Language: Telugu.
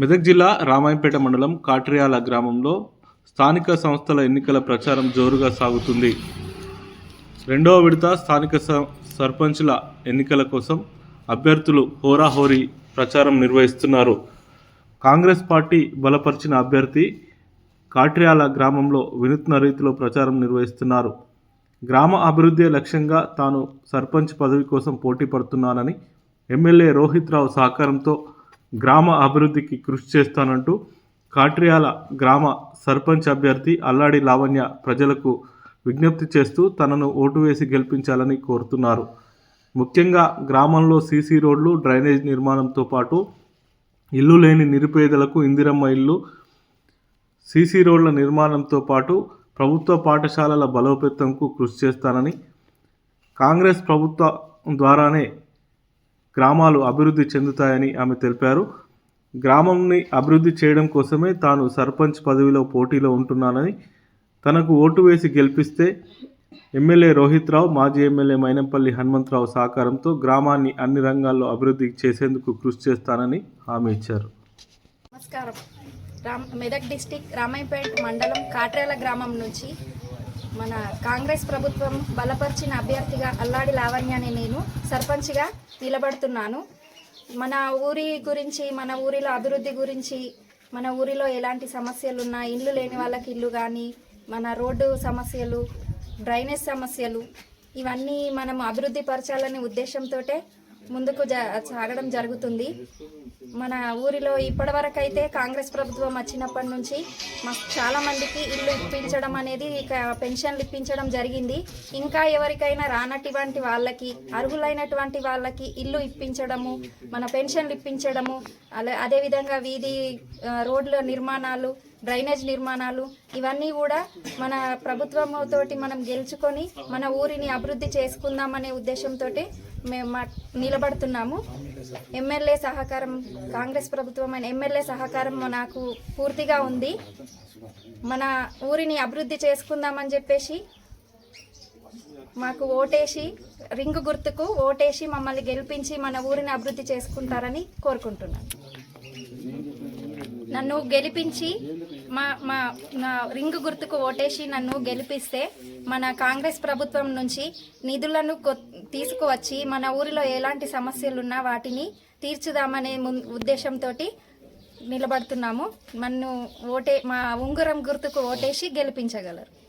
మెదక్ జిల్లా రామాయంపేట మండలం కాట్రియాల గ్రామంలో స్థానిక సంస్థల ఎన్నికల ప్రచారం జోరుగా సాగుతుంది. రెండవ విడత స్థానిక స- ఎన్నికల కోసం అభ్యర్థులు హోరాహోరీ ప్రచారం నిర్వహిస్తున్నారు. కాంగ్రెస్ పార్టీ బలపరిచిన అభ్యర్థి కాట్రియాల గ్రామంలో వినూత్న రీతిలో ప్రచారం నిర్వహిస్తున్నారు. గ్రామ అభివృద్ధి లక్ష్యంగా తాను సర్పంచ్ పదవి కోసం పోటీ పడుతున్నానని ఎమ్మెల్యే రోహిత్ రావు సహకారంతో గ్రామ అభివృద్ధికి కృషి చేస్తానంటూ కాట్రియాల గ్రామ సర్పంచ్ అభ్యర్థి అల్లాడి లావణ్య ప్రజలకు విజ్ఞప్తి చేస్తూ తనను ఓటు వేసి గెలిపించాలని కోరుతున్నారు. ముఖ్యంగా గ్రామంలో సీసీ రోడ్లు డ్రైనేజ్ నిర్మాణంతో పాటు ఇల్లు లేని నిరుపేదలకు ఇందిరమ్మ ఇల్లు సీసీ రోడ్ల నిర్మాణంతో పాటు ప్రభుత్వ పాఠశాలల బలోపేతంకు కృషి చేస్తానని కాంగ్రెస్ ప్రభుత్వం ద్వారానే గ్రామాలు అభివృద్ధి చెందుతాయని ఆమె తెలిపారు. గ్రామంని అభివృద్ధి చేయడం కోసమే తాను సర్పంచ్ పదవిలో పోటీలో ఉంటున్నానని తనకు ఓటు వేసి గెలిపిస్తే ఎమ్మెల్యే రోహిత్ రావు మాజీ ఎమ్మెల్యే మైనంపల్లి హనుమంతరావు సహకారంతో గ్రామాన్ని అన్ని రంగాల్లో అభివృద్ధి చేసేందుకు కృషి చేస్తానని హామీ ఇచ్చారు. నమస్కారం. రామ్ మెదక్ డిస్టిక్ రామాయపేట్ మండలం కాట్రేల గ్రామం నుంచి మన కాంగ్రెస్ ప్రభుత్వం బలపరిచిన అభ్యర్థిగా అల్లాడి లావణ్యని నేను సర్పంచ్గా నిలబడుతున్నాను. మన ఊరి గురించి మన ఊరిలో అభివృద్ధి గురించి మన ఊరిలో ఎలాంటి సమస్యలు ఉన్నా ఇల్లు లేని వాళ్ళకి ఇల్లు కానీ మన రోడ్డు సమస్యలు డ్రైనేజ్ సమస్యలు ఇవన్నీ మనం అభివృద్ధి పరచాలనే ఉద్దేశంతో ముందుకు సాగడం జరుగుతుంది. మన ఊరిలో ఇప్పటివరకు అయితే కాంగ్రెస్ ప్రభుత్వం వచ్చినప్పటి నుంచి మాకు చాలా మందికి ఇల్లు ఇప్పించడం అనేది పెన్షన్లు ఇప్పించడం జరిగింది. ఇంకా ఎవరికైనా రానటువంటి వాళ్ళకి అర్హులైనటువంటి వాళ్ళకి ఇల్లు ఇప్పించడము మన పెన్షన్లు ఇప్పించడము అలా అదేవిధంగా వీధి రోడ్ల నిర్మాణాలు డ్రైనేజ్ నిర్మాణాలు ఇవన్నీ కూడా మన ప్రభుత్వం తోటి మనం గెలుచుకొని మన ఊరిని అభివృద్ధి చేసుకుందామనే ఉద్దేశంతో మేము మా- నిలబడుతున్నాము. ఎమ్మెల్యే సహకారం కాంగ్రెస్ ప్రభుత్వం అయిన ఎమ్మెల్యే సహకారం నాకు పూర్తిగా ఉంది. మన ఊరిని అభివృద్ధి చేసుకుందామని చెప్పేసి మాకు ఓటేసి రింగు గుర్తుకు ఓటేసి మమ్మల్ని గెలిపించి మన ఊరిని అభివృద్ధి చేసుకుంటారని కోరుకుంటున్నాను. నన్ను గెలిపించి మా మా నా రింగ్ గుర్తుకు ఓటేసి నన్ను గెలిపిస్తే మన కాంగ్రెస్ ప్రభుత్వం నుంచి నిధులను కొ- తీసుకువచ్చి మన ఊరిలో ఎలాంటి సమస్యలు ఉన్నా వాటిని తీర్చుదామనే ఉద్దేశంతో నిలబడుతున్నాము. నన్ను ఓటే మా ఉంగరం గుర్తుకు ఓటేసి గెలిపించగలరు.